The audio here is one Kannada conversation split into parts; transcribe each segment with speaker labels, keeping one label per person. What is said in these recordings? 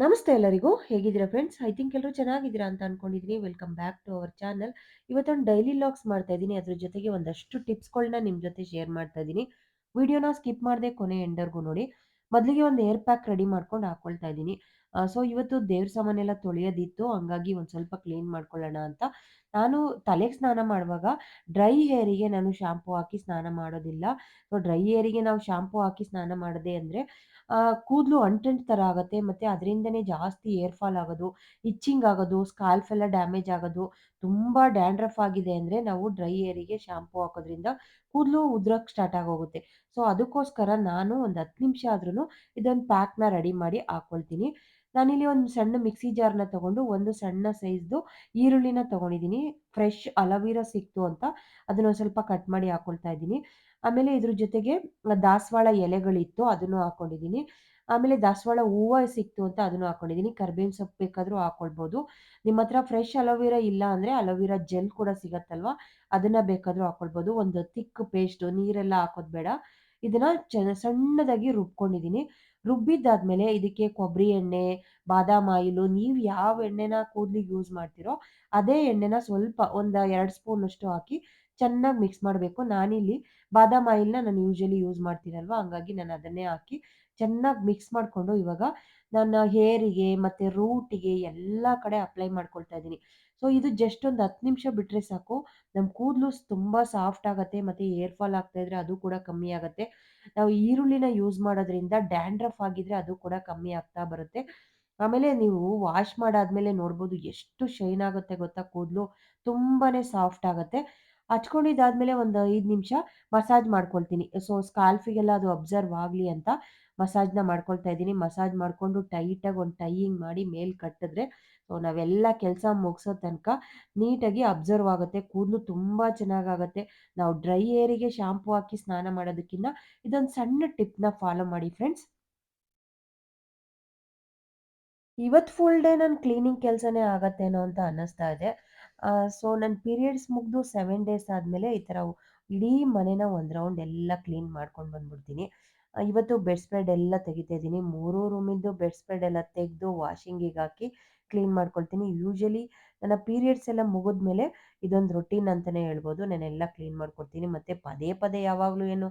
Speaker 1: ನಮಸ್ತೆ ಎಲ್ಲರಿಗೂ. ಹೇಗಿದ್ದೀರಾ ಫ್ರೆಂಡ್ಸ್ ಐ ಥಿಂಕ್ ಎಲ್ಲರೂ ಚೆನ್ನಾಗಿದ್ದೀರಾ ಅಂತ ಅನ್ಕೊಂಡಿದ್ದೀನಿ welcome back to our channel ಇವತ್ತೊಂದು ಡೈಲಿ ಲಾಗ್ಸ್ ಮಾಡ್ತಾ ಇದ್ದೀನಿ. ಅದ್ರ ಜೊತೆಗೆ ಒಂದಷ್ಟು ಟಿಪ್ಸ್ಗಳನ್ನ ನಿಮ್ಮ ಜೊತೆ ಶೇರ್ ಮಾಡ್ತಾ ಇದ್ದೀನಿ. ವಿಡಿಯೋನ ಸ್ಕಿಪ್ ಮಾಡದೆ ಕೊನೆ ಎಂಡರ್ಗೂ ನೋಡಿ. ಮೊದಲಿಗೆ ಒಂದು ಏರ್ ಪ್ಯಾಕ್ ರೆಡಿ ಮಾಡ್ಕೊಂಡು ಹಾಕೊಳ್ತಾ ಇದ್ದೀನಿ. ಸೊ ಇವತ್ತು ದೇವ್ರ ಸಾಮಾನೆಲ್ಲ ತೊಳೆಯೋದಿತ್ತು. ಹಂಗಾಗಿ ಒಂದು ಸ್ವಲ್ಪ ಕ್ಲೀನ್ ಮಾಡ್ಕೊಳ್ಳೋಣ ಅಂತ. ನಾನು ತಲೆಗೆ ಸ್ನಾನ ಮಾಡುವಾಗ ಡ್ರೈ ಹೇರಿಗೆ ನಾನು ಶಾಂಪು ಹಾಕಿ ಸ್ನಾನ ಮಾಡೋದಿಲ್ಲ. ಸೊ ಡ್ರೈ ಹೇರಿಗೆ ನಾವು ಶಾಂಪು ಹಾಕಿ ಸ್ನಾನ ಮಾಡದೆ ಅಂದರೆ ಕೂದಲು ಅಂಟಂಟ್ ಥರ ಆಗುತ್ತೆ, ಮತ್ತು ಅದರಿಂದನೇ ಜಾಸ್ತಿ ಏರ್ ಫಾಲ್ ಆಗೋದು, ಇಚ್ಚಿಂಗ್ ಆಗೋದು, ಸ್ಕಾಲ್ಫ್ ಎಲ್ಲ ಡ್ಯಾಮೇಜ್ ಆಗೋದು, ತುಂಬ ಡ್ಯಾಂಡ್ರಫ್ ಆಗಿದೆ ಅಂದರೆ ನಾವು ಡ್ರೈ ಏರಿಗೆ ಶಾಂಪೂ ಹಾಕೋದ್ರಿಂದ ಕೂದಲು ಉದ್ರಕ್ಕೆ ಸ್ಟಾರ್ಟ್ ಆಗೋಗುತ್ತೆ. ಸೊ, ಅದಕ್ಕೋಸ್ಕರ ನಾನು ಒಂದು ಹತ್ತು ನಿಮಿಷ ಆದ್ರೂ ಇದೊಂದು ಪ್ಯಾಕ್ನ ರೆಡಿ ಮಾಡಿ ಹಾಕ್ಕೊಳ್ತೀನಿ ನಾನಿಲ್ಲಿ ಒಂದು ಸಣ್ಣ ಮಿಕ್ಸಿ ಜಾರ್ನ ತಗೊಂಡು ಒಂದು ಸಣ್ಣ ಸೈಜ್ದು ಈರುಳ್ಳಿನ ತಗೊಂಡಿದ್ದೀನಿ. ಫ್ರೆಶ್ ಅಲವೀರ ಸಿಕ್ತು ಅಂತ ಅದನ್ನ ಸ್ವಲ್ಪ ಕಟ್ ಮಾಡಿ ಹಾಕ್ಕೊಳ್ತಾ ಇದ್ದೀನಿ. ಆಮೇಲೆ ಇದ್ರ ಜೊತೆಗೆ ದಾಸವಾಳ ಎಲೆಗಳಿತ್ತು, ಅದನ್ನು ಹಾಕೊಂಡಿದ್ದೀನಿ. ಆಮೇಲೆ ದಾಸವಾಳ ಹೂವು ಸಿಕ್ತು ಅಂತ ಅದನ್ನು ಹಾಕೊಂಡಿದ್ದೀನಿ. ಕರ್ಬೇವಿನ ಸೊಪ್ಪು ಬೇಕಾದರೂ ಹಾಕೊಳ್ಬೋದು. ನಿಮ್ಮ ಹತ್ರ ಫ್ರೆಶ್ ಅಲೋವೀರಾ ಇಲ್ಲ ಅಂದರೆ ಅಲೋವೀರಾ ಜೆಲ್ ಕೂಡ ಸಿಗತ್ತಲ್ವ? ಅದನ್ನು ಬೇಕಾದರೂ ಹಾಕೊಳ್ಬೋದು. ಒಂದು ತಿಕ್ ಪೇಸ್ಟು ನೀರೆಲ್ಲ ಹಾಕೋದು ಬೇಡ. ಇದನ್ನು ಚೆನ್ನ ಸಣ್ಣದಾಗಿ ರುಬ್ಕೊಂಡಿದ್ದೀನಿ. ರುಬ್ಬಿದ್ದಾದ್ಮೇಲೆ ಇದಕ್ಕೆ ಕೊಬ್ಬರಿ ಎಣ್ಣೆ, ಬಾದಾಮ್ ಆಯಿಲು, ನೀವು ಯಾವ ಎಣ್ಣೆನ ಕೂದಲಿಗೆ ಯೂಸ್ ಮಾಡ್ತೀರೋ, ಅದೇ ಎಣ್ಣೆನ ಸ್ವಲ್ಪ ಒಂದು ಎರಡು ಸ್ಪೂನಷ್ಟು ಹಾಕಿ ಚೆನ್ನಾಗಿ ಮಿಕ್ಸ್ ಮಾಡಬೇಕು. ನಾನಿಲ್ಲಿ ಬಾದಾಮ್ ಆಯಿಲ್ನ ನಾನು ಯೂಶಲಿ ಯೂಸ್ ಮಾಡ್ತೀನಲ್ವ ಹಂಗಾಗಿ ನಾನು ಅದನ್ನೇ ಹಾಕಿ ಚೆನ್ನಾಗಿ ಮಿಕ್ಸ್ ಮಾಡಿಕೊಂಡು ಇವಾಗ ನನ್ನ ಹೇರಿಗೆ ಮತ್ತು ರೂಟಿಗೆ ಎಲ್ಲ ಕಡೆ ಅಪ್ಲೈ ಮಾಡ್ಕೊಳ್ತಾ ಇದ್ದೀನಿ. ಸೊ ಇದು ಜಸ್ಟ್ ಒಂದು ಹತ್ತು ನಿಮಿಷ ಬಿಟ್ಟರೆ ಸಾಕು. ನಮ್ಮ ಕೂದಲು ತುಂಬ ಸಾಫ್ಟ್ ಆಗುತ್ತೆ, ಮತ್ತು ಏರ್ ಫಾಲ್ ಆಗ್ತಾ ಇದ್ರೆ ಅದು ಕೂಡ ಕಮ್ಮಿ ಆಗುತ್ತೆ. ನಾವು ಈರುಳ್ಳಿನ ಯೂಸ್ ಮಾಡೋದ್ರಿಂದ ಡ್ಯಾಂಡ್ರಫ್ ಆಗಿದ್ರೆ ಅದು ಕೂಡ ಕಮ್ಮಿ ಆಗ್ತಾ ಬರುತ್ತೆ. ಆಮೇಲೆ ನೀವು ವಾಶ್ ಮಾಡಾದ್ಮೇಲೆ ನೋಡ್ಬೋದು ಎಷ್ಟು ಶೈನ್ ಆಗುತ್ತೆ ಗೊತ್ತಾ? ಕೂದಲು ತುಂಬಾ ಸಾಫ್ಟ್ ಆಗುತ್ತೆ. ಹಚ್ಕೊಂಡಿದ್ದಾದ್ಮೇಲೆ ಒಂದು ಐದು ನಿಮಿಷ ಮಸಾಜ್ ಮಾಡ್ಕೊಳ್ತೀನಿ. ಸೊ ಸ್ಕಾಲ್ಫಿಗೆಲ್ಲ ಅದು ಅಬ್ಸರ್ವ್ ಆಗಲಿ ಅಂತ ಮಸಾಜ್ನ ಮಾಡ್ಕೊಳ್ತಾ ಇದ್ದೀನಿ. ಮಸಾಜ್ ಮಾಡಿಕೊಂಡು ಟೈಟಾಗಿ ಒಂದು ಟೈಯಿಂಗ್ ಮಾಡಿ ಮೇಲೆ ಕಟ್ಟಿದ್ರೆ ಸೊ ನಾವೆಲ್ಲ ಕೆಲಸ ಮುಗಿಸೋ ತನಕ ನೀಟಾಗಿ ಅಬ್ಸರ್ವ್ ಆಗುತ್ತೆ. ಕೂದಲು ತುಂಬ ಚೆನ್ನಾಗಾಗತ್ತೆ. ನಾವು ಡ್ರೈ ಏರಿಗೆ ಶಾಂಪು ಹಾಕಿ ಸ್ನಾನ ಮಾಡೋದಕ್ಕಿಂತ ಇದೊಂದು ಸಣ್ಣ ಟಿಪ್ನ ಫಾಲೋ ಮಾಡಿ ಫ್ರೆಂಡ್ಸ್ ಇವತ್ತು ಫುಲ್ ಡೇ ನನ್ನ ಕ್ಲೀನಿಂಗ್ ಕೆಲಸನೇ ಆಗತ್ತೇನೋ ಅಂತ ಅನ್ನಿಸ್ತಾ ಇದೆ. ಸೊ ನನ್ನ ಪೀರಿಯಡ್ಸ್ ಮುಗಿದು ಸೆವೆನ್ ಡೇಸ್ ಆದಮೇಲೆ ಈ ಥರ ಇಡೀ ಮನೆನ ಒಂದು ರೌಂಡ್ ಎಲ್ಲ ಕ್ಲೀನ್ ಮಾಡ್ಕೊಂಡು ಬಂದ್ಬಿಡ್ತೀನಿ. ಇವತ್ತು ಬೆಡ್ ಸ್ಪ್ರೆಡ್ ಎಲ್ಲ ತೆಗಿತಾ ಇದ್ದೀನಿ. ಮೂರು ರೂಮಿಂದು ಬೆಡ್ ಸ್ಪ್ರೆಡ್ ಎಲ್ಲ ತೆಗೆದು ವಾಷಿಂಗಿಗೆ ಹಾಕಿ ಕ್ಲೀನ್ ಮಾಡ್ಕೊಳ್ತೀನಿ. ಯೂಶಲಿ ನನ್ನ ಪೀರಿಯಡ್ಸ್ ಎಲ್ಲ ಮುಗಿದ್ಮೇಲೆ ಇದೊಂದು ರೊಟೀನ್ ಅಂತಲೇ ಹೇಳ್ಬೋದು. ನಾನೆಲ್ಲ ಕ್ಲೀನ್ ಮಾಡ್ಕೊಡ್ತೀನಿ. ಮತ್ತು ಪದೇ ಪದೇ ಯಾವಾಗಲೂ ಏನು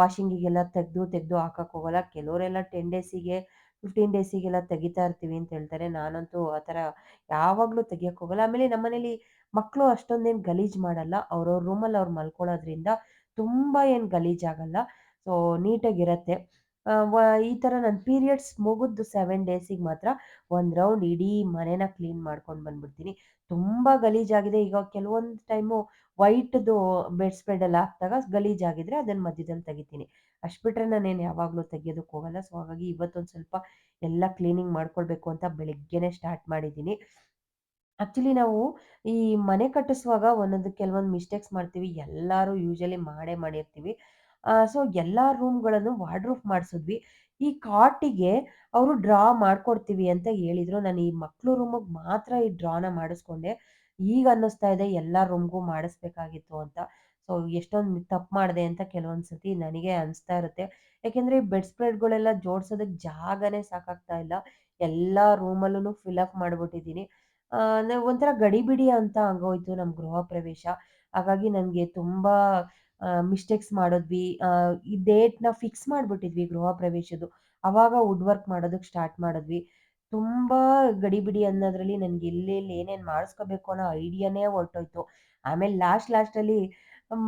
Speaker 1: ವಾಷಿಂಗಿಗೆಲ್ಲ ತೆಗೆದು ತೆಗೆದು ಹಾಕೋಕ್ಕೋಗಲ್ಲ ಕೆಲವರೆಲ್ಲ ಟೆನ್ ಡೇಸಿಗೆ ಫಿಫ್ಟೀನ್ ಡೇಸಿಗೆಲ್ಲ ತೆಗಿತಾ ಇರ್ತೀವಿ ಅಂತ ಹೇಳ್ತಾರೆ. ನಾನಂತೂ ಆ ಥರ ಯಾವಾಗಲೂ ತೆಗಿಯಕ್ಕೆ ಹೋಗಲ್ಲ. ಆಮೇಲೆ ನಮ್ಮನೇಲಿ ಮಕ್ಕಳು ಅಷ್ಟೊಂದೇನು ಗಲೀಜು ಮಾಡಲ್ಲ. ಅವ್ರವ್ರ ರೂಮಲ್ಲಿ ಅವ್ರು ಮಲ್ಕೊಳ್ಳೋದ್ರಿಂದ ತುಂಬ ಏನು ಗಲೀಜಾಗಲ್ಲ ಸೊ ನೀಟಾಗಿರತ್ತೆ ಈ ಥರ ನನ್ನ ಪೀರಿಯಡ್ಸ್ ಮುಗಿದ್ದು ಸೆವೆನ್ ಡೇಸಿಗೆ ಮಾತ್ರ ಒಂದು ರೌಂಡ್ ಇಡೀ ಮನೇನ ಕ್ಲೀನ್ ಮಾಡ್ಕೊಂಡು ಬಂದ್ಬಿಡ್ತೀನಿ. ತುಂಬ ಗಲೀಜಾಗಿದೆ. ಈಗ ಕೆಲವೊಂದು ಟೈಮು ವೈಟ್ದು ಬೆಡ್ ಸ್ಪ್ರೆಡ್ ಎಲ್ಲ ಹಾಕಿದಾಗ ಗಲೀಜಾಗಿದ್ರೆ ಅದನ್ನು ಮಧ್ಯದಲ್ಲಿ ತೆಗಿತೀನಿ. ಅಷ್ಟು ಬಿಟ್ಟರೆ ನಾನೇನು ಯಾವಾಗಲೂ ತೆಗಿಯೋದಕ್ಕೆ ಹೋಗಲ್ಲ. ಸೊ ಹಾಗಾಗಿ ಇವತ್ತೊಂದು ಸ್ವಲ್ಪ ಎಲ್ಲ ಕ್ಲೀನಿಂಗ್ ಮಾಡ್ಕೊಳ್ಬೇಕು ಅಂತ ಬೆಳಿಗ್ಗೆನೇ ಸ್ಟಾರ್ಟ್ ಮಾಡಿದ್ದೀನಿ. ಆ್ಯಕ್ಚುಲಿ ನಾವು ಈ ಮನೆ ಕಟ್ಟಿಸುವಾಗ ಒಂದೊಂದು ಕೆಲವೊಂದು ಮಿಸ್ಟೇಕ್ಸ್ ಮಾಡ್ತೀವಿ. ಎಲ್ಲರೂ ಯೂಶಲಿ ಮಾಡೇ ಮಾಡಿರ್ತೀವಿ. ಸೊ ಎಲ್ಲ ರೂಮ್ಗಳನ್ನು ವಾರ್ಡ್ರೂಫ್ ಮಾಡಿಸಿದ್ವಿ. ಈ ಕಾಟಿಗೆ ಅವರು ಡ್ರಾ ಮಾಡ್ಕೊಡ್ತೀವಿ ಅಂತ ಹೇಳಿದ್ರು. ನಾನು ಈ ಮಕ್ಕಳು ರೂಮಿಗೆ ಮಾತ್ರ ಈ ಡ್ರಾನ ಮಾಡಿಸ್ಕೊಂಡೆ. ಈಗ ಅನ್ನಿಸ್ತಾ ಇದೆ, ಎಲ್ಲ ರೂಮ್ಗೂ ಮಾಡಿಸ್ಬೇಕಾಗಿತ್ತು ಅಂತ. ಸೊ ಎಷ್ಟೊಂದು ತಪ್ಪು ಮಾಡಿದೆ ಅಂತ ಕೆಲವೊಂದು ಸತಿ ನನಗೆ ಅನಿಸ್ತಾ ಇರುತ್ತೆ. ಯಾಕೆಂದರೆ ಈ ಬೆಡ್ ಸ್ಪ್ರೆಡ್ಗಳೆಲ್ಲ ಜೋಡ್ಸೋದಕ್ಕೆ ಜಾಗನೇ ಸಾಕಾಗ್ತಾ ಇಲ್ಲ. ಎಲ್ಲ ರೂಮಲ್ಲೂ ಫಿಲಪ್ ಮಾಡಿಬಿಟ್ಟಿದ್ದೀನಿ. ನಾವು ಒಂಥರ ಗಡಿಬಿಡಿ ಅಂತ ಆಗೋಯ್ತು ನಮ್ಮ ಗೃಹ ಪ್ರವೇಶ. ಹಾಗಾಗಿ ನನಗೆ ತುಂಬ ಮಿಸ್ಟೇಕ್ಸ್ ಮಾಡಿದ್ವಿ. ಈ ಡೇಟ್ನ ಫಿಕ್ಸ್ ಮಾಡಿಬಿಟ್ಟಿದ್ವಿ ಗೃಹ ಪ್ರವೇಶದ್ದು. ಅವಾಗ ವುಡ್ ವರ್ಕ್ ಮಾಡೋದಕ್ಕೆ ಸ್ಟಾರ್ಟ್ ಮಾಡಿದ್ವಿ. ತುಂಬ ಗಡಿಬಿಡಿ ಅನ್ನೋದ್ರಲ್ಲಿ ನನಗೆ ಎಲ್ಲೆಲ್ಲಿ ಏನೇನು ಮಾಡಿಸ್ಕೋಬೇಕು ಅನ್ನೋ ಐಡಿಯಾನೇ ಹೊರಟೋಯ್ತು. ಆಮೇಲೆ ಲಾಸ್ಟ್ ಲಾಸ್ಟಲ್ಲಿ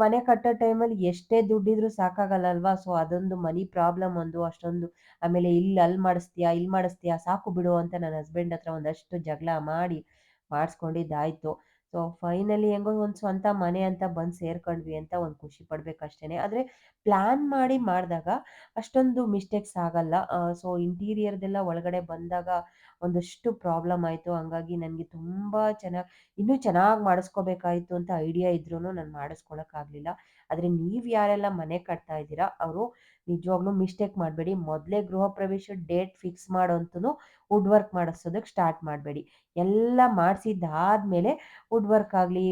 Speaker 1: ಮನೆ ಕಟ್ಟೋ ಟೈಮಲ್ಲಿ ಎಷ್ಟೇ ದುಡ್ಡಿದ್ರೂ ಸಾಕಾಗಲ್ಲ ಅಲ್ವಾ ಸೊ ಅದೊಂದು ಮನಿ ಪ್ರಾಬ್ಲಮ್ ಒಂದು, ಅಷ್ಟೊಂದು. ಆಮೇಲೆ ಇಲ್ಲಿ ಅಲ್ಲಿ ಮಾಡಿಸ್ತೀಯಾ, ಇಲ್ಲಿ ಮಾಡಿಸ್ತೀಯಾ, ಸಾಕು ಬಿಡು ಅಂತ ನನ್ನ ಹಸ್ಬೆಂಡ್ ಹತ್ರ ಒಂದಷ್ಟು ಜಗಳ ಮಾಡಿ, ಮಾಡಿಸ್ಕೊಂಡಿದ್ದಾಯಿತು. ಸೊ ಫೈನಲಿ ಹೆಂಗೋ ಒಂದು ಸ್ವಂತ ಮನೆ ಅಂತ ಬಂದು ಸೇರ್ಕೊಂಡ್ವಿ ಅಂತ ಒಂದು ಖುಷಿ ಪಡ್ಬೇಕಷ್ಟೇ ಆದರೆ ಪ್ಲ್ಯಾನ್ ಮಾಡಿ ಮಾಡಿದಾಗ ಅಷ್ಟೊಂದು ಮಿಸ್ಟೇಕ್ಸ್ ಆಗಲ್ಲ. ಸೊ ಇಂಟೀರಿಯರ್ದೆಲ್ಲ ಒಳಗಡೆ ಬಂದಾಗ ಒಂದಷ್ಟು ಪ್ರಾಬ್ಲಮ್ ಆಯಿತು. ಹಂಗಾಗಿ ನನಗೆ ತುಂಬ ಚೆನ್ನಾಗಿ, ಇನ್ನೂ ಚೆನ್ನಾಗಿ ಮಾಡಿಸ್ಕೋಬೇಕಾಯಿತು ಅಂತ ಐಡಿಯಾ ಇದ್ರೂ ನಾನು ಮಾಡಿಸ್ಕೊಳಕ್ಕಾಗಲಿಲ್ಲ. ಆದರೆ ನೀವು ಯಾರೆಲ್ಲ ಮನೆ ಕಟ್ತಾ ಇದ್ದೀರಾ, ಅವರು ನಿಜವಾಗ್ಲೂ ಮಿಸ್ಟೇಕ್ ಮಾಡಬೇಡಿ ಮೊದಲೇ ಗೃಹ ಪ್ರವೇಶ ಡೇಟ್ ಫಿಕ್ಸ್ ಮಾಡೋಂತೂ ವುಡ್ ವರ್ಕ್ ಮಾಡಿಸೋದಕ್ಕೆ ಸ್ಟಾರ್ಟ್ ಮಾಡಬೇಡಿ ಎಲ್ಲ ಮಾಡಿಸಿದ್ದಾದ್ಮೇಲೆ ವುಡ್ ವರ್ಕ್ ಆಗಲಿ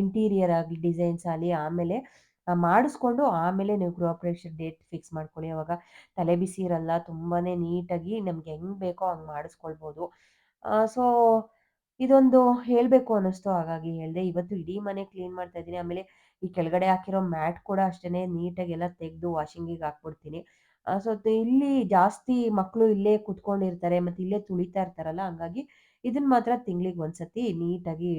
Speaker 1: ಇಂಟೀರಿಯರ್ ಆಗಲಿ ಡಿಸೈನ್ಸ್ ಆಗಲಿ ಆಮೇಲೆ ಮಾಡಿಸ್ಕೊಂಡು ಆಮೇಲೆ ನೀವು ಗೃಹ ಪ್ರವೇಶ ಡೇಟ್ ಫಿಕ್ಸ್ ಮಾಡ್ಕೊಳ್ಳಿ. ಅವಾಗ ತಲೆ ಬಿಸಿ ಇರಲ್ಲ. ತುಂಬಾ ನೀಟಾಗಿ ನಮ್ಗೆ ಹೆಂಗೆ ಬೇಕೋ ಹಂಗೆ ಮಾಡಿಸ್ಕೊಳ್ಬೋದು. ಸೊ ಇದೊಂದು ಹೇಳಬೇಕು ಅನ್ನಿಸ್ತು ಹಾಗಾಗಿ ಹೇಳ್ದೆ. ಇವತ್ತು ಇಡೀ ಮನೆ ಕ್ಲೀನ್ ಮಾಡ್ತಾ ಇದ್ದೀನಿ. ಆಮೇಲೆ ಈ ಕೆಳಗಡೆ ಹಾಕಿರೋ ಮ್ಯಾಟ್ ಕೂಡ ಅಷ್ಟೇನೆ ನೀಟಾಗಿ ಎಲ್ಲ ತೆಗೆದು ವಾಷಿಂಗಿಗೆ ಹಾಕ್ಬಿಡ್ತೀನಿ. ಸೊ ಇಲ್ಲಿ ಜಾಸ್ತಿ ಮಕ್ಕಳು ಇಲ್ಲೇ ಕುತ್ಕೊಂಡಿರ್ತಾರೆ, ಮತ್ತೆ ಇಲ್ಲೇ ತುಳಿತಾ ಇರ್ತಾರಲ್ಲ, ಹಂಗಾಗಿ ಇದನ್ನ ಮಾತ್ರ ತಿಂಗಳಿಗೆ ಒಂದ್ಸತಿ ನೀಟಾಗಿ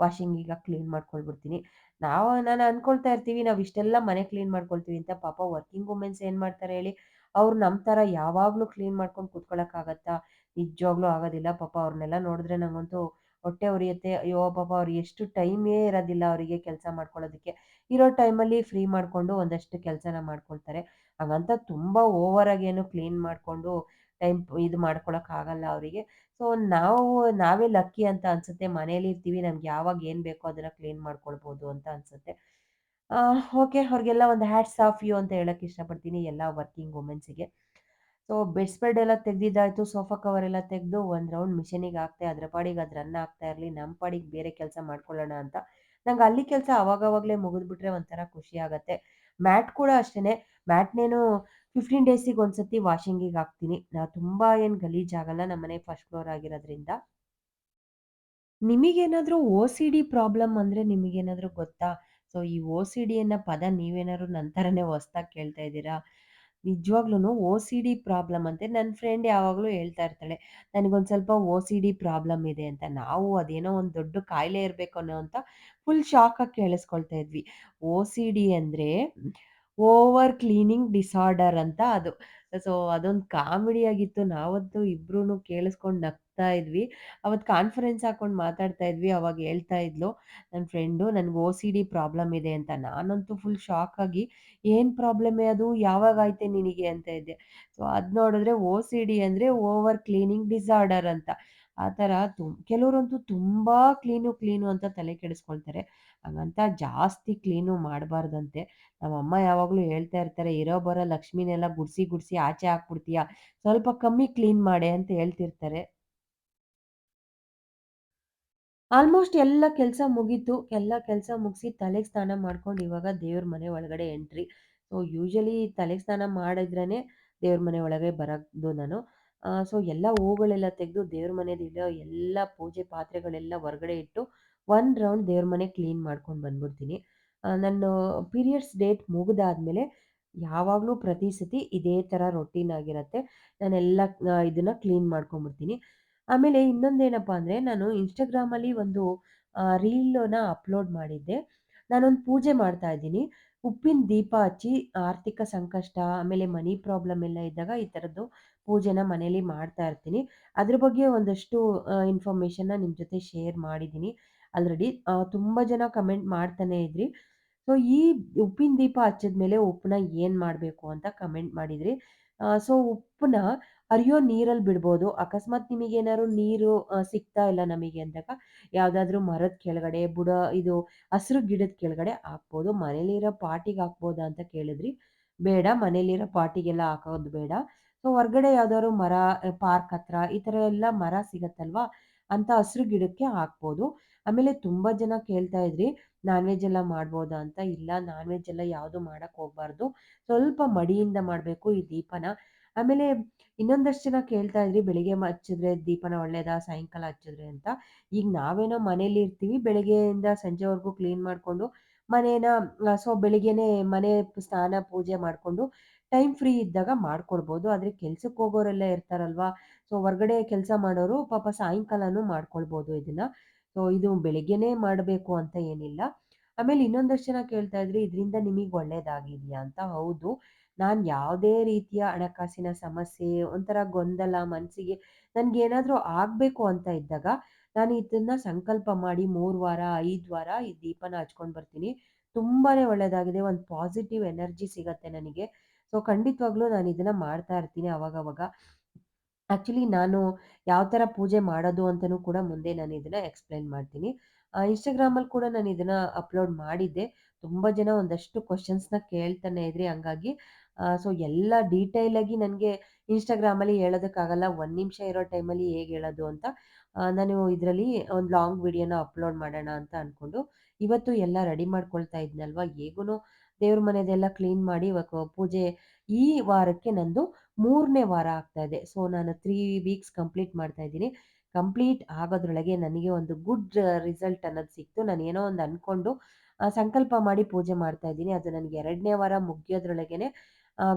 Speaker 1: ವಾಷಿಂಗಿಗೆ ಕ್ಲೀನ್ ಮಾಡ್ಕೊಳ್ಬಿಡ್ತೀನಿ. ನಾವು, ನಾನು ಅನ್ಕೊಳ್ತಾ ಇರ್ತೀವಿ, ನಾವು ಇಷ್ಟೆಲ್ಲ ಮನೆ ಕ್ಲೀನ್ ಮಾಡ್ಕೊಳ್ತೀವಿ ಅಂತ ಪಾಪ ವರ್ಕಿಂಗ್ ವುಮೆನ್ಸ್ ಏನ್ ಮಾಡ್ತಾರೆ ಹೇಳಿ? ಅವ್ರು ನಮ್ಮ ಥರ ಯಾವಾಗ್ಲೂ ಕ್ಲೀನ್ ಮಾಡ್ಕೊಂಡು ಕೂತ್ಕೊಳ್ಳೋಕ್ಕಾಗತ್ತಾ? ನಿಜವಾಗ್ಲೂ ಆಗೋದಿಲ್ಲ. ಪಾಪ ಅವ್ರನ್ನೆಲ್ಲ ನೋಡಿದ್ರೆ ನಂಗಂತೂ ಹೊಟ್ಟೆ ಉರಿಯುತ್ತೆ. ಅಯ್ಯೋ! ಪಾಪ ಅವ್ರಿಗೆ ಎಷ್ಟು ಟೈಮೇ ಇರೋದಿಲ್ಲ ಅವರಿಗೆ ಕೆಲಸ ಮಾಡ್ಕೊಳ್ಳೋದಕ್ಕೆ. ಇರೋ ಟೈಮಲ್ಲಿ ಫ್ರೀ ಮಾಡಿಕೊಂಡು ಒಂದಷ್ಟು ಕೆಲಸನ ಮಾಡ್ಕೊಳ್ತಾರೆ. ಹಾಗಂತ ತುಂಬ ಓವರ್ ಆಗಿ ಏನು ಕ್ಲೀನ್ ಮಾಡಿಕೊಂಡು ಟೈಮ್ ಇದು ಮಾಡ್ಕೊಳಕ್ಕಾಗಲ್ಲ ಅವರಿಗೆ. ಸೊ ನಾವು, ನಾವೇ ಲಕ್ಕಿ ಅಂತ ಅನ್ಸುತ್ತೆ. ಮನೇಲಿ ಇರ್ತೀವಿ. ನಮ್ಗೆ ಯಾವಾಗ ಏನು ಬೇಕೋ ಅದನ್ನು ಕ್ಲೀನ್ ಮಾಡ್ಕೊಳ್ಬೋದು ಅಂತ ಅನ್ಸುತ್ತೆ. ಓಕೆ. ಅವ್ರಿಗೆಲ್ಲ ಒಂದು ಹ್ಯಾಟ್ಸ್ ಆಫ್ ಯು ಅಂತ ಹೇಳಕ್ಕೆ ಇಷ್ಟಪಡ್ತೀನಿ ಎಲ್ಲ ವರ್ಕಿಂಗ್ ವುಮೆನ್ಸ್‌ಗೆ. ಸೊ ಬೆಡ್ ಸ್ಪ್ರೆಡ್ ಎಲ್ಲ ತೆಗ್ದಿದ್ದಾಯ್ತು. ಸೋಫಾ ಕವರ್ ಎಲ್ಲ ತೆಗೆದು ಒಂದ್ ರೌಂಡ್ ಮಿಷನಿಗೆ ಹಾಕ್ತೆ, ಅದ್ರ ಪಾಡಿಗೆ ಅದು ರನ್ ಆಗ್ತಾ ಇರಲಿ ನಮ್ಮ ಪಾಡಿಗೆ ಬೇರೆ ಕೆಲಸ ಮಾಡ್ಕೊಳ್ಳೋಣ ಅಂತ. ನಂಗೆ ಅಲ್ಲಿ ಕೆಲಸ ಅವಾಗವಾಗಲೇ ಮುಗಿದ್ಬಿಟ್ರೆ ಒಂಥರ ಖುಷಿ ಆಗತ್ತೆ. ಮ್ಯಾಟ್ ಕೂಡ ಅಷ್ಟೇನೆ. ಮ್ಯಾಟ್‌ನೇನು 15 ಡೇಸಿಗೆ ಒಂದ್ಸತಿ ವಾಷಿಂಗಿಗೆ ಹಾಕ್ತೀನಿ. ನಾ ತುಂಬಾ ಏನ್ ಗಲೀಜಾಗಲ್ಲ. ನಮ್ಮನೆ ಫಸ್ಟ್ ಫ್ಲೋರ್ ಆಗಿರೋದ್ರಿಂದ. ನಿಮಗೇನಾದರೂ ಓ-ಸಿ-ಡಿ ಪ್ರಾಬ್ಲಮ್ ಅಂದ್ರೆ ನಿಮಗೇನಾದರೂ ಗೊತ್ತಾ? ಸೊ ಈ ಓ-ಸಿ-ಡಿ ಅನ್ನೋ ಪದ ನೀವೇನಾದ್ರು ನಂತರನೇ ಹೊಸದಾಗಿ ಕೇಳ್ತಾ ಇದ್ದೀರಾ? ನಿಜವಾಗ್ಲೂನು ಓ-ಸಿ-ಡಿ ಪ್ರಾಬ್ಲಮ್ ಅಂತ ನನ್ನ ಫ್ರೆಂಡ್ ಯಾವಾಗಲೂ ಹೇಳ್ತಾ ಇರ್ತಾಳೆ. ನನಗೊಂದು ಸ್ವಲ್ಪ ಓ-ಸಿ-ಡಿ ಪ್ರಾಬ್ಲಮ್ ಇದೆ ಅಂತ. ನಾವು ಅದೇನೋ ಒಂದು ದೊಡ್ಡ ಕಾಯಿಲೆ ಇರಬೇಕು ಅನ್ನೋ ಅಂತ ಫುಲ್ ಶಾಕಾಗಿ ಕೇಳಿಸ್ಕೊಳ್ತಾ ಇದ್ವಿ. ಓ-ಸಿ-ಡಿ ಅಂದ್ರೆ ಓವರ್ ಕ್ಲೀನಿಂಗ್ ಡಿಸಾರ್ಡರ್ ಅಂತ ಅದು. ಸೊ ಅದೊಂದು ಕಾಮಿಡಿಯಾಗಿತ್ತು. ನಾವಂತೂ ಇಬ್ರೂನು ಕೇಳಿಸ್ಕೊಂಡು ನಗ್ತಾ ಇದ್ವಿ. ಅವತ್ತು ಕಾನ್ಫರೆನ್ಸ್ ಹಾಕೊಂಡು ಮಾತಾಡ್ತಾ ಇದ್ವಿ. ಅವಾಗ ಹೇಳ್ತಾ ಇದ್ಲು ನನ್ನ ಫ್ರೆಂಡು "ನನಗೆ ಓ-ಸಿ-ಡಿ ಪ್ರಾಬ್ಲಮ್ ಇದೆ" ಅಂತ. ನಾನಂತೂ ಫುಲ್ ಶಾಕ್ ಆಗಿ "ಏನ್ ಪ್ರಾಬ್ಲಮ್ಮೇ ಅದು? ಯಾವಾಗ ಆಯ್ತೆ ನಿನಗೆ?" ಅಂತ ಇದ್ದೆ. ಸೊ ಅದ್ ನೋಡಿದ್ರೆ ಓ-ಸಿ-ಡಿ ಅಂದ್ರೆ ಓವರ್ ಕ್ಲೀನಿಂಗ್ ಡಿಸಾರ್ಡರ್ ಅಂತ. ಆ ಥರ ತುಮ್ ಕೆಲವರಂತೂ ತುಂಬಾ ಕ್ಲೀನು, ಕ್ಲೀನು ಅಂತ ತಲೆ ಕೆಡಿಸ್ಕೊಳ್ತಾರೆ. ಹಂಗಂತ ಜಾಸ್ತಿ ಕ್ಲೀನು ಮಾಡಬಾರ್ದಂತೆ. ನಮ್ಮಮ್ಮ ಯಾವಾಗಲೂ ಹೇಳ್ತಾ ಇರ್ತಾರೆ, "ಇರೋ ಬರೋ ಲಕ್ಷ್ಮಿನೆಲ್ಲ ಗುಡಿಸಿ ಗುಡಿಸಿ ಆಚೆ ಹಾಕ್ಬಿಡ್ತೀಯ. ಸ್ವಲ್ಪ ಕಮ್ಮಿ ಕ್ಲೀನ್ ಮಾಡೆ" ಅಂತ ಹೇಳ್ತಿರ್ತಾರೆ. ಆಲ್ಮೋಸ್ಟ್ ಎಲ್ಲ ಕೆಲಸ ಮುಗೀತು. ಎಲ್ಲ ಕೆಲಸ ಮುಗಿಸಿ ತಲೆಗೆ ಸ್ನಾನ ಮಾಡ್ಕೊಂಡು ಇವಾಗ ದೇವ್ರ ಮನೆ ಒಳಗಡೆ ಎಂಟ್ರಿ. ಸೊ ಯೂಶಲಿ ತಲೆಗೆ ಸ್ನಾನ ಮಾಡಿದ್ರೇ ದೇವ್ರ ಮನೆ ಒಳಗೆ ಬರೋದು ನಾನು. ಸೊ ಎಲ್ಲ ಹೂಗಳೆಲ್ಲ ತೆಗೆದು ದೇವ್ರ ಮನೆದಿರೋ ಎಲ್ಲ ಪೂಜೆ ಪಾತ್ರೆಗಳೆಲ್ಲ ಹೊರಗಡೆ ಇಟ್ಟು ಒಂದು ರೌಂಡ್ ದೇವ್ರ ಮನೆ ಕ್ಲೀನ್ ಮಾಡ್ಕೊಂಡು ಬಂದ್ಬಿಡ್ತೀನಿ. ನನ್ನ ಪೀರಿಯಡ್ಸ್ ಡೇಟ್ ಮುಗಿದಾದ್ಮೇಲೆ ಯಾವಾಗಲೂ ಪ್ರತಿ ಸತಿ ಇದೇ ಥರ ರೊಟೀನ್ ಆಗಿರುತ್ತೆ ನಾನೆಲ್ಲ ಇದನ್ನು ಕ್ಲೀನ್ ಮಾಡ್ಕೊಂಡ್ಬಿಡ್ತೀನಿ. ಆಮೇಲೆ ಇನ್ನೊಂದೇನಪ್ಪ ಅಂದ್ರೆ ನಾನು ಇನ್‌ಸ್ಟಾಗ್ರಾಮಲ್ಲಿ ಒಂದು ರೀಲ್ ರೀಲನ್ನ ಅಪ್‌ಲೋಡ್ ಮಾಡಿದ್ದೆ. ನಾನೊಂದು ಪೂಜೆ ಮಾಡ್ತಾ ಇದ್ದೀನಿ. ಉಪ್ಪಿನ ದೀಪ ಹಚ್ಚಿ ಆರ್ಥಿಕ ಸಂಕಷ್ಟ, ಆಮೇಲೆ ಮನಿ ಪ್ರಾಬ್ಲಮ್ ಎಲ್ಲ ಇದ್ದಾಗ ಈ ಥರದ್ದು ಪೂಜೆನ ಮನೇಲಿ ಮಾಡ್ತಾ ಇರ್ತೀನಿ. ಅದ್ರ ಬಗ್ಗೆ ಒಂದಷ್ಟು ಇನ್ಫಾರ್ಮೇಷನ್‌ನ ನಿಮ್ಮ ಜೊತೆ ಶೇರ್ ಮಾಡಿದ್ದೀನಿ ಆಲ್ರೆಡಿ. ತುಂಬ ಜನ ಕಮೆಂಟ್ ಮಾಡ್ತಾನೆ ಇದ್ರಿ. ಸೊ ಈ ಉಪ್ಪಿನ ದೀಪ ಹಚ್ಚಿದ್ಮೇಲೆ ಉಪ್ಪನ್ನ ಏನ್ ಮಾಡಬೇಕು ಅಂತ ಕಮೆಂಟ್ ಮಾಡಿದ್ರಿ. ಸೊ ಉಪ್ಪನ್ನ ಅರಿಯೋ ನೀರಲ್ಲಿ ಬಿಡ್ಬೋದು. ಅಕಸ್ಮಾತ್ ನಿಮಗೆ ಏನಾದ್ರು ನೀರು ಸಿಗ್ತಾ ಇಲ್ಲ ನಮಗೆ ಅಂದಾಗ ಯಾವುದಾದ್ರೂ ಮರದ ಕೆಳಗಡೆ, ಬುಡ ಇದು ಹಸಿರು ಗಿಡದ ಕೆಳಗಡೆ ಹಾಕ್ಬೋದು. ಮನೇಲಿರೋ ಪಾಟಿಗೆ ಹಾಕ್ಬೋದಾ ಅಂತ ಕೇಳಿದ್ರಿ. ಬೇಡ ಮನೇಲಿರೋ ಪಾಟಿಗೆಲ್ಲ ಹಾಕೋದು ಬೇಡ. ಸೊ ಹೊರಗಡೆ ಯಾವ್ದಾದ್ರು ಮರ, ಪಾರ್ಕ್ ಹತ್ರ ಈ ಥರ ಎಲ್ಲ ಮರ ಸಿಗತ್ತಲ್ವಾ? ಅಂತ ಹಸಿರು ಗಿಡಕ್ಕೆ ಹಾಕ್ಬೋದು. ಆಮೇಲೆ ತುಂಬಾ ಜನ ಕೇಳ್ತಾ ಇದ್ರಿ ನಾನ್ ವೆಜ್ ಎಲ್ಲ ಮಾಡ್ಬೋದಾ ಅಂತ. ಇಲ್ಲ ನಾನ್ ವೆಜ್ ಎಲ್ಲ ಯಾವುದು ಮಾಡಕ್ ಹೋಗ್ಬಾರ್ದು. ಸ್ವಲ್ಪ ಮಡಿಯಿಂದ ಮಾಡಬೇಕು ಈ ದೀಪನ. ಆಮೇಲೆ ಇನ್ನೊಂದಷ್ಟು ಜನ ಕೇಳ್ತಾ ಇದ್ರಿ, ಬೆಳಿಗ್ಗೆ ಹಚ್ಚಿದ್ರೆ ದೀಪನ ಒಳ್ಳೇದಾ? ಸಾಯಂಕಾಲ ಹಚ್ಚಿದ್ರೆ ಅಂತ. ಈಗ ನಾವೇನೋ ಮನೇಲಿ ಇರ್ತೀವಿ. ಬೆಳಿಗ್ಗೆಯಿಂದ ಸಂಜೆವರೆಗೂ ಕ್ಲೀನ್ ಮಾಡ್ಕೊಂಡು ಮನೇನ ಸೊ ಬೆಳಿಗ್ಗೆನೆ ಮನೆ ಸ್ನಾನ, ಪೂಜೆ ಮಾಡ್ಕೊಂಡು ಟೈಮ್ ಫ್ರೀ ಇದ್ದಾಗ ಮಾಡ್ಕೊಡ್ಬೋದು ಆದ್ರೆ ಕೆಲ್ಸಕ್ಕೆ ಹೋಗೋರೆಲ್ಲ ಇರ್ತಾರಲ್ವಾ? ಸೊ ಹೊರಗಡೆ ಕೆಲಸ ಮಾಡೋರು ಪಾಪ ಸಾಯಂಕಾಲನೂ ಮಾಡ್ಕೊಳ್ಬೋದು ಇದನ್ನ. ಸೊ ಇದು ಬೆಳಿಗ್ಗೆನೇ ಮಾಡಬೇಕು ಅಂತ ಏನಿಲ್ಲ. ಆಮೇಲೆ ಇನ್ನೊಂದಷ್ಟು ಜನ ಕೇಳ್ತಾ ಇದ್ರಿ ಇದರಿಂದ ನಿಮಗೆ ಒಳ್ಳೇದಾಗಿದೆಯಾ ಅಂತ. ಹೌದು. ನಾನು ಯಾವುದೇ ರೀತಿಯ ಹಣಕಾಸಿನ ಸಮಸ್ಯೆ, ಒಂಥರ ಗೊಂದಲ ಮನಸ್ಸಿಗೆ ನನಗೇನಾದರೂ ಆಗಬೇಕು ಅಂತ ಇದ್ದಾಗ, ನಾನು ಇದನ್ನ ಸಂಕಲ್ಪ ಮಾಡಿ ಮೂರು ವಾರ, ಐದು ವಾರ ಈ ದೀಪನ ಹಚ್ಕೊಂಡು ಬರ್ತೀನಿ. ತುಂಬಾನೇ ಒಳ್ಳೇದಾಗಿದೆ. ಒಂದು ಪಾಸಿಟಿವ್ ಎನರ್ಜಿ ಸಿಗತ್ತೆ ನನಗೆ. ಸೊ ಖಂಡಿತವಾಗ್ಲೂ ನಾನು ಇದನ್ನ ಮಾಡ್ತಾ ಇರ್ತೀನಿ ಅವಾಗವಾಗ. ಆಕ್ಚುಲಿ ನಾನು ಯಾವ ಥರ ಪೂಜೆ ಮಾಡೋದು ಅಂತಲೂ ಕೂಡ ಮುಂದೆ ನಾನು ಇದನ್ನ ಎಕ್ಸ್ಪ್ಲೈನ್ ಮಾಡ್ತೀನಿ. ಇನ್‌ಸ್ಟಾಗ್ರಾಮಲ್ಲಿ ಕೂಡ ನಾನು ಇದನ್ನ ಅಪ್‌ಲೋಡ್ ಮಾಡಿದ್ದೆ. ತುಂಬ ಜನ ಒಂದಷ್ಟು ಕ್ವಶನ್ಸ್ನ ಕೇಳ್ತಾನೆ ಇದ್ರಿ. ಹಂಗಾಗಿ ಸೊ ಎಲ್ಲ ಡೀಟೇಲ್ ಆಗಿ ನನಗೆ ಇನ್‌ಸ್ಟಾಗ್ರಾಮಲ್ಲಿ ಹೇಳೋದಕ್ಕಾಗಲ್ಲ. ಒಂದು ನಿಮಿಷ ಇರೋ ಟೈಮಲ್ಲಿ ಹೇಗೆ ಹೇಳೋದು ಅಂತ. ನಾನು ಇದರಲ್ಲಿ ಒಂದು ಲಾಂಗ್ ವಿಡಿಯೋನ ಅಪ್‌ಲೋಡ್ ಮಾಡೋಣ ಅಂತ ಅಂದ್ಕೊಂಡು ಇವತ್ತು ಎಲ್ಲ ರೆಡಿ ಮಾಡ್ಕೊಳ್ತಾ ಇದ್ನಲ್ವ ಹೇಗೂ ದೇವ್ರ ಮನೆದೆಲ್ಲ ಕ್ಲೀನ್ ಮಾಡಿ ಇವಾಗ ಪೂಜೆ ಈ ವಾರಕ್ಕೆ ನಂದು ಮೂರನೇ ವಾರ ಆಗ್ತಾ ಇದೆ. ಸೊ ನಾನು ತ್ರೀ ವೀಕ್ಸ್ ಕಂಪ್ಲೀಟ್ ಮಾಡ್ತಾ ಇದ್ದೀನಿ. ಕಂಪ್ಲೀಟ್ ಆಗೋದ್ರೊಳಗೆ ನನಗೆ ಒಂದು ಗುಡ್ ರಿಸಲ್ಟ್ ಅನ್ನೋದು ಸಿಕ್ತು. ನಾನು ಏನೋ ಒಂದು ಅಂದ್ಕೊಂಡು ಸಂಕಲ್ಪ ಮಾಡಿ ಪೂಜೆ ಮಾಡ್ತಾ ಇದ್ದೀನಿ. ಅದು ನನಗೆ ಎರಡನೇ ವಾರ ಮುಗಿಯೋದ್ರೊಳಗೇನೆ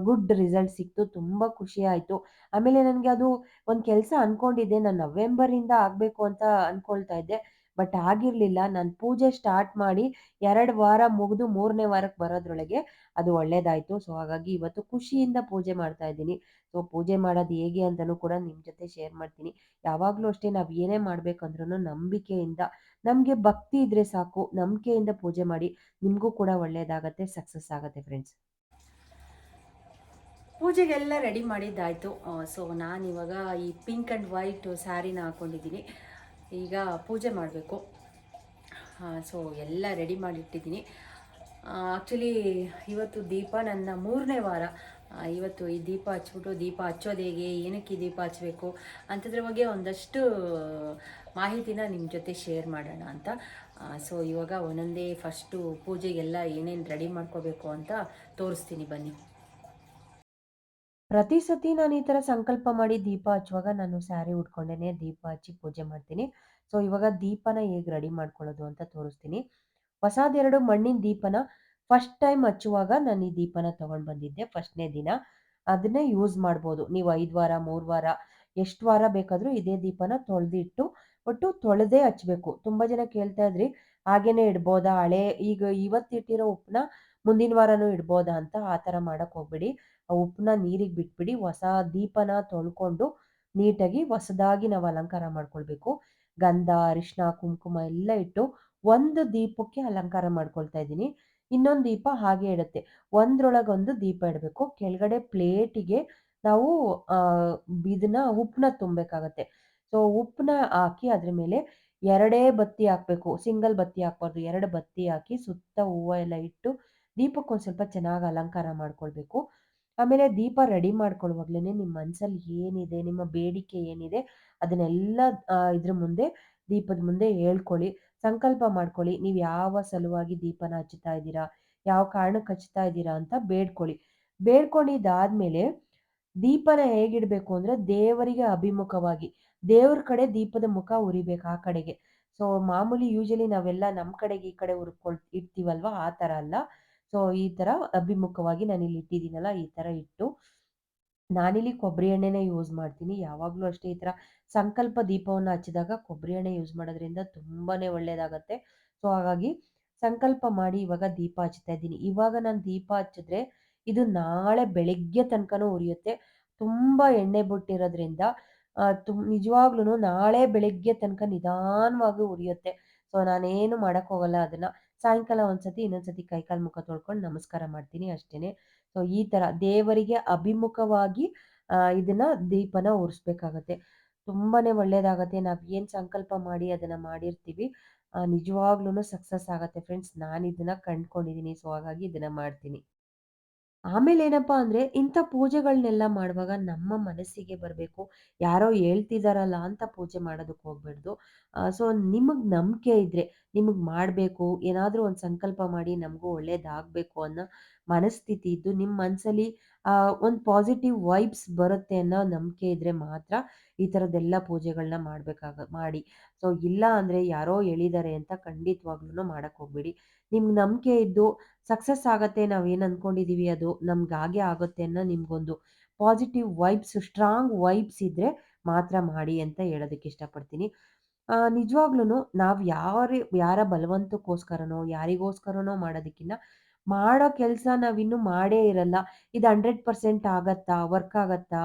Speaker 1: ಗುಡ್ ರಿಸಲ್ಟ್ ಸಿಕ್ತು. ತುಂಬ ಖುಷಿ ಆಯಿತು. ಆಮೇಲೆ ನನಗೆ ಅದು ಒಂದು ಕೆಲಸ ಅಂದ್ಕೊಂಡಿದ್ದೆ ನಾನು ನವೆಂಬರಿಂದ ಆಗಬೇಕು ಅಂತ ಅಂದ್ಕೊಳ್ತಾ ಇದ್ದೆ. ಬಟ್ ಆಗಿರಲಿಲ್ಲ, ನಾನು ಪೂಜೆ ಸ್ಟಾರ್ಟ್ ಮಾಡಿ ಎರಡು ವಾರ ಮುಗಿದು ಮೂರನೇ ವಾರಕ್ಕೆ ಬರೋದ್ರೊಳಗೆ ಅದು ಒಳ್ಳೇದಾಯಿತು. ಸೊ ಹಾಗಾಗಿ ಇವತ್ತು ಖುಷಿಯಿಂದ ಪೂಜೆ ಮಾಡ್ತಾ ಇದ್ದೀನಿ. ಸೊ ಪೂಜೆ ಮಾಡೋದು ಹೇಗೆ ಅಂತಲೂ ಕೂಡ ನಿಮ್ಮ ಜೊತೆ ಶೇರ್ ಮಾಡ್ತೀನಿ. ಯಾವಾಗಲೂ ಅಷ್ಟೇ ನಾವು ಏನೇ ಮಾಡಬೇಕಂದ್ರೂ ನಂಬಿಕೆಯಿಂದ, ನಮಗೆ ಭಕ್ತಿ ಇದ್ದರೆ ಸಾಕು, ನಂಬಿಕೆಯಿಂದ ಪೂಜೆ ಮಾಡಿ, ನಿಮಗೂ ಕೂಡ ಒಳ್ಳೇದಾಗತ್ತೆ ಸಕ್ಸಸ್ ಆಗುತ್ತೆ ಫ್ರೆಂಡ್ಸ್
Speaker 2: ಪೂಜೆಗೆಲ್ಲ ರೆಡಿ ಮಾಡಿದ್ದಾಯಿತು. ಸೊ ನಾನಿವಾಗ ಈ ಪಿಂಕ್ ಆ್ಯಂಡ್ ವೈಟ್ ಸ್ಯಾರಿನ ಹಾಕ್ಕೊಂಡಿದ್ದೀನಿ ಈಗ ಪೂಜೆ ಮಾಡಬೇಕು. ಸೊ ಎಲ್ಲ ರೆಡಿ ಮಾಡಿಟ್ಟಿದ್ದೀನಿ. ಆ್ಯಕ್ಚುಲಿ ಇವತ್ತು ದೀಪ ನನ್ನ ಮೂರನೇ ವಾರ. ಇವತ್ತು ಈ ದೀಪ ಹಚ್ಬಿಟ್ಟು ದೀಪ ಹಚ್ಚೋದು ಹೇಗೆ, ಏನಕ್ಕೆ ಈ ದೀಪ ಹಚ್ಚಬೇಕು ಅಂಥದ್ರ ಬಗ್ಗೆ ಒಂದಷ್ಟು ಮಾಹಿತಿನ ನಿಮ್ಮ ಜೊತೆ ಶೇರ್ ಮಾಡೋಣ ಅಂತ. ಸೊ ಇವಾಗ ಒಂದೊಂದೇ ಫಸ್ಟು ಪೂಜೆಗೆಲ್ಲ ಏನೇನು ರೆಡಿ ಮಾಡ್ಕೋಬೇಕು ಅಂತ ತೋರಿಸ್ತೀನಿ ಬನ್ನಿ.
Speaker 1: ಪ್ರತಿ ಸತಿ ನಾನು ಈ ಥರ ಸಂಕಲ್ಪ ಮಾಡಿ ದೀಪ ಹಚ್ಚುವಾಗ ನಾನು ಸ್ಯಾರಿ ಉಟ್ಕೊಂಡೇನೆ, ದೀಪ ಹಚ್ಚಿ ಪೂಜೆ ಮಾಡ್ತೀನಿ. ಸೊ ಇವಾಗ ದೀಪನ ಹೇಗೆ ರೆಡಿ ಮಾಡ್ಕೊಳ್ಳೋದು ಅಂತ ತೋರಿಸ್ತೀನಿ. ಹೊಸದೆರಡು ಮಣ್ಣಿನ ದೀಪನ ಫಸ್ಟ್ ಟೈಮ್ ಹಚ್ಚುವಾಗ ನಾನು ಈ ದೀಪನ ತೊಗೊಂಡು ಬಂದಿದ್ದೆ ಫಸ್ಟ್ನೇ ದಿನ. ಅದನ್ನೇ ಯೂಸ್ ಮಾಡ್ಬೋದು. ನೀವು ಐದು ವಾರ, ಮೂರು ವಾರ, ಎಷ್ಟು ವಾರ ಬೇಕಾದರೂ ಇದೇ ದೀಪನ ತೊಳೆದಿಟ್ಟು, ಒಟ್ಟು ತೊಳೆದೇ ಹಚ್ಬೇಕು. ತುಂಬ ಜನ ಕೇಳ್ತಾ ಇದ್ರಿ, ಹಾಗೇನೆ ಇಡ್ಬೋದಾ ಹಳೆ, ಈಗ ಇವತ್ತಿಟ್ಟಿರೋ ಉಪ್ಪನ್ನ ಮುಂದಿನ ವಾರನೂ ಇಡ್ಬೋದಾ ಅಂತ ಆ ಥರ ಮಾಡೋಕ್ಕೆ ಹೋಗ್ಬೇಡಿ. ಆ ಉಪ್ಪನ್ನ ನೀರಿಗೆ ಬಿಟ್ಬಿಡಿ, ಹೊಸ ದೀಪನ ತೊಳ್ಕೊಂಡು ನೀಟಾಗಿ ಹೊಸದಾಗಿ ನಾವು ಅಲಂಕಾರ ಮಾಡ್ಕೊಳ್ಬೇಕು. ಗಂಧ ಅರಿಶಿನ ಕುಂಕುಮ ಎಲ್ಲ ಇಟ್ಟು ಒಂದು ದೀಪಕ್ಕೆ ಅಲಂಕಾರ ಮಾಡ್ಕೊಳ್ತಾ ಇದ್ದೀನಿ. ಇನ್ನೊಂದು ದೀಪ ಹಾಗೆ ಇಡುತ್ತೆ. ಒಂದ್ರೊಳಗೊಂದು ದೀಪ ಇಡಬೇಕು. ಕೆಳಗಡೆ ಪ್ಲೇಟಿಗೆ ನಾವು ಇದನ್ನ ಉಪ್ಪನ್ನ ತುಂಬಬೇಕಾಗತ್ತೆ. ಸೊ ಉಪ್ಪನ್ನ ಹಾಕಿ ಅದ್ರ ಮೇಲೆ ಎರಡೇ ಬತ್ತಿ ಹಾಕ್ಬೇಕು. ಸಿಂಗಲ್ ಬತ್ತಿ ಹಾಕ್ಬಾರ್ದು. ಎರಡು ಬತ್ತಿ ಹಾಕಿ ಸುತ್ತ ಹೂವು ಎಲ್ಲ ಇಟ್ಟು ದೀಪಕ್ಕೊಂದು ಸ್ವಲ್ಪ ಚೆನ್ನಾಗಿ ಅಲಂಕಾರ ಮಾಡ್ಕೊಳ್ಬೇಕು. ಆಮೇಲೆ ದೀಪ ರೆಡಿ ಮಾಡ್ಕೊಳ್ಳುವಾಗ್ಲೇ ನಿಮ್ಮ ಮನಸ್ಸಲ್ಲಿ ಏನಿದೆ, ನಿಮ್ಮ ಬೇಡಿಕೆ ಏನಿದೆ, ಅದನ್ನೆಲ್ಲ ಇದ್ರ ಮುಂದೆ, ದೀಪದ ಮುಂದೆ ಹೇಳ್ಕೊಳ್ಳಿ. ಸಂಕಲ್ಪ ಮಾಡ್ಕೊಳ್ಳಿ. ನೀವು ಯಾವ ಸಲುವಾಗಿ ದೀಪನ ಹಚ್ಚುತ್ತಾ ಇದ್ದೀರಾ, ಯಾವ ಕಾರಣಕ್ಕೆ ಹಚ್ತಾ ಇದ್ದೀರಾ ಅಂತ ಬೇಡ್ಕೊಳ್ಳಿ. ಬೇಡ್ಕೊಂಡಿದ್ದಾದ್ಮೇಲೆ ದೀಪನ ಹೇಗಿಡಬೇಕು ಅಂದ್ರೆ ದೇವರಿಗೆ ಅಭಿಮುಖವಾಗಿ, ದೇವ್ರ ಕಡೆ ದೀಪದ ಮುಖ ಉರಿಬೇಕು ಆ ಕಡೆಗೆ. ಸೊ ಮಾಮೂಲಿ ಯೂಶಲಿ ನಾವೆಲ್ಲ ನಮ್ಮ ಕಡೆಗೆ ಈ ಕಡೆ ಉರ್ಕೊಳ್, ಇಡ್ತೀವಲ್ವ? ಆ ಥರ ಅಲ್ಲ. ಸೊ, ಈ ಥರ ಅಭಿಮುಖವಾಗಿ ನಾನು ಇಲ್ಲಿ ಇಟ್ಟಿದ್ದೀನಲ್ಲ, ಈ ಥರ ಇಟ್ಟು, ನಾನಿಲ್ಲಿ ಕೊಬ್ಬರಿ ಎಣ್ಣೆನೇ ಯೂಸ್ ಮಾಡ್ತೀನಿ. ಯಾವಾಗಲೂ ಅಷ್ಟೇ ಈ ಥರ ಸಂಕಲ್ಪ ದೀಪವನ್ನು ಹಚ್ಚಿದಾಗ ಕೊಬ್ಬರಿ ಎಣ್ಣೆ ಯೂಸ್ ಮಾಡೋದ್ರಿಂದ ತುಂಬಾ ಒಳ್ಳೆಯದಾಗತ್ತೆ ಸೊ, ಹಾಗಾಗಿ ಸಂಕಲ್ಪ ಮಾಡಿ ಇವಾಗ ದೀಪ ಹಚ್ತಾ ಇದ್ದೀನಿ. ಇವಾಗ ನಾನು ದೀಪ ಹಚ್ಚಿದ್ರೆ ಇದು ನಾಳೆ ಬೆಳಗ್ಗೆ ತನಕನೂ ಉರಿಯುತ್ತೆ. ತುಂಬ ಎಣ್ಣೆ ಬಿಟ್ಟಿರೋದ್ರಿಂದ ತುಮ್ ನಿಜವಾಗ್ಲೂ ನಾಳೆ ಬೆಳಗ್ಗೆ ತನಕ ನಿಧಾನವಾಗಿ ಉರಿಯುತ್ತೆ. ಸೊ, ನಾನೇನು ಮಾಡೋಕ್ಕೋಗಲ್ಲ ಅದನ್ನು. ಸಾಯಂಕಾಲ ಒಂದ್ಸತಿ ಇನ್ನೊಂದ್ಸತಿ ಕೈಕಾಲು ಮುಖ ತೊಳ್ಕೊಂಡು ನಮಸ್ಕಾರ ಮಾಡ್ತೀನಿ ಅಷ್ಟೇನೆ. ಸೊ ಈ ಥರ ದೇವರಿಗೆ ಅಭಿಮುಖವಾಗಿ ಇದನ್ನ ದೀಪನ ಉರಿಸ್ಬೇಕಾಗತ್ತೆ. ತುಂಬಾನೇ ಒಳ್ಳೇದಾಗತ್ತೆ. ನಾವು ಏನು ಸಂಕಲ್ಪ ಮಾಡಿ ಅದನ್ನ ಮಾಡಿರ್ತೀವಿ ನಿಜವಾಗ್ಲೂ ಸಕ್ಸಸ್ ಆಗುತ್ತೆ. ಫ್ರೆಂಡ್ಸ್ ನಾನು ಇದನ್ನ ಕಂಡ್ಕೊಂಡಿದ್ದೀನಿ ಸೊ ಹಾಗಾಗಿ ಇದನ್ನ ಮಾಡ್ತೀನಿ. ಆಮೇಲೆ ಏನಪ್ಪ ಅಂದ್ರೆ ಇಂಥ ಪೂಜೆಗಳನ್ನೆಲ್ಲ ಮಾಡುವಾಗ ನಮ್ಮ ಮನಸ್ಸಿಗೆ ಬರಬೇಕು. ಯಾರೋ ಹೇಳ್ತಿದಾರಲ್ಲ ಅಂತ ಪೂಜೆ ಮಾಡೋದಕ್ಕೆ ಹೋಗ್ಬಾರ್ದು. ಸೊ ನಿಮಗೆ ನಂಬಿಕೆ ಇದ್ರೆ, ನಿಮಗೆ ಮಾಡಬೇಕು, ಏನಾದರೂ ಒಂದು ಸಂಕಲ್ಪ ಮಾಡಿ ನಮಗೂ ಒಳ್ಳೇದಾಗಬೇಕು ಅನ್ನೋ ಮನಸ್ಥಿತಿ ಇದ್ದು ನಿಮ್ಮ ಮನಸ್ಸಲ್ಲಿ ಒಂದು ಪಾಸಿಟಿವ್ ವೈಬ್ಸ್ ಬರುತ್ತೆ ಅನ್ನೋ ನಂಬಿಕೆ ಇದ್ದರೆ ಮಾತ್ರ ಈ ಥರದ್ದೆಲ್ಲ ಪೂಜೆಗಳನ್ನ ಮಾಡಬೇಕಾಗ, ಮಾಡಿ. ಸೊ ಇಲ್ಲ ಅಂದರೆ ಯಾರೋ ಹೇಳಿದ್ದಾರೆ ಅಂತ ಖಂಡಿತವಾಗ್ಲೂ ಮಾಡೋಕ್ಕೆ ಹೋಗ್ಬೇಡಿ. ನಿಮ್ಗೆ ನಂಬಿಕೆ ಇದ್ದು ಸಕ್ಸಸ್ ಆಗತ್ತೆ ನಾವು ಏನು ಅಂದ್ಕೊಂಡಿದ್ದೀವಿ ಅದು ನಮ್ಗಾಗೆ ಆಗುತ್ತೆ ಅನ್ನೋ ನಿಮಗೊಂದು ಪಾಸಿಟಿವ್ ವೈಬ್ಸ್ ಸ್ಟ್ರಾಂಗ್ ವೈಬ್ಸ್ ಇದ್ದರೆ ಮಾತ್ರ ಮಾಡಿ ಅಂತ ಹೇಳೋದಕ್ಕೆ ಇಷ್ಟಪಡ್ತೀನಿ. ನಿಜವಾಗ್ಲೂ ನಾವು ಯಾರ ಯಾರ ಬಲವಂತಕ್ಕೋಸ್ಕರನೋ, ಯಾರಿಗೋಸ್ಕರನೋ ಮಾಡೋದಕ್ಕಿಂತ ಮಾಡೋ ಕೆಲಸ ನಾವಿನ್ನು ಮಾಡೇ ಇರಲ್ಲ. ಇದು ಹಂಡ್ರೆಡ್ ಪರ್ಸೆಂಟ್ ಆಗತ್ತಾ? ವರ್ಕ್ ಆಗತ್ತಾ?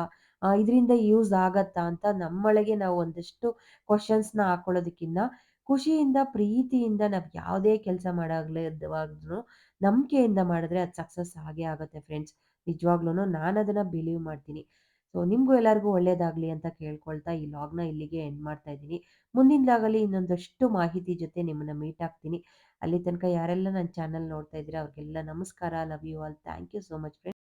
Speaker 1: ಇದರಿಂದ ಯೂಸ್ ಆಗತ್ತಾ ಅಂತ ನಮ್ಮೊಳಗೆ ನಾವು ಒಂದಷ್ಟು ಕ್ವಶನ್ಸ್ನ ಹಾಕೊಳ್ಳೋದಕ್ಕಿಂತ ಖುಷಿಯಿಂದ, ಪ್ರೀತಿಯಿಂದ ನಾವು ಯಾವುದೇ ಕೆಲಸ ಮಾಡಾಗ್ಲದ್ವಾಗ್ಲೂ ನಂಬಿಕೆಯಿಂದ ಮಾಡಿದ್ರೆ ಅದು ಸಕ್ಸಸ್ ಆಗೇ ಆಗುತ್ತೆ ಫ್ರೆಂಡ್ಸ್. ನಿಜವಾಗ್ಲೂ ನಾನು ಅದನ್ನು ಬಿಲೀವ್ ಮಾಡ್ತೀನಿ. ಸೊ, ನಿಮಗೂ ಎಲ್ಲರಿಗೂ ಒಳ್ಳೇದಾಗಲಿ ಅಂತ ಕೇಳ್ಕೊಳ್ತಾ ಈ ಲಾಗ್ನ ಇಲ್ಲಿಗೆ ಎಂಡ್ ಮಾಡ್ತಾ ಇದ್ದೀನಿ. ಮುಂದಿನದಾಗಲಿ ಇನ್ನೊಂದಷ್ಟು ಮಾಹಿತಿ ಜೊತೆ ನಿಮ್ಮನ್ನು ಮೀಟ್ ಆಗ್ತೀನಿ. ಅಲ್ಲಿ ತನಕ ಯಾರೆಲ್ಲ ನನ್ನ ಚಾನಲ್ ನೋಡ್ತಾ ಇದ್ದೀರಾ, ಅವ್ರಿಗೆಲ್ಲ ನಮಸ್ಕಾರ love you all thank you so much friends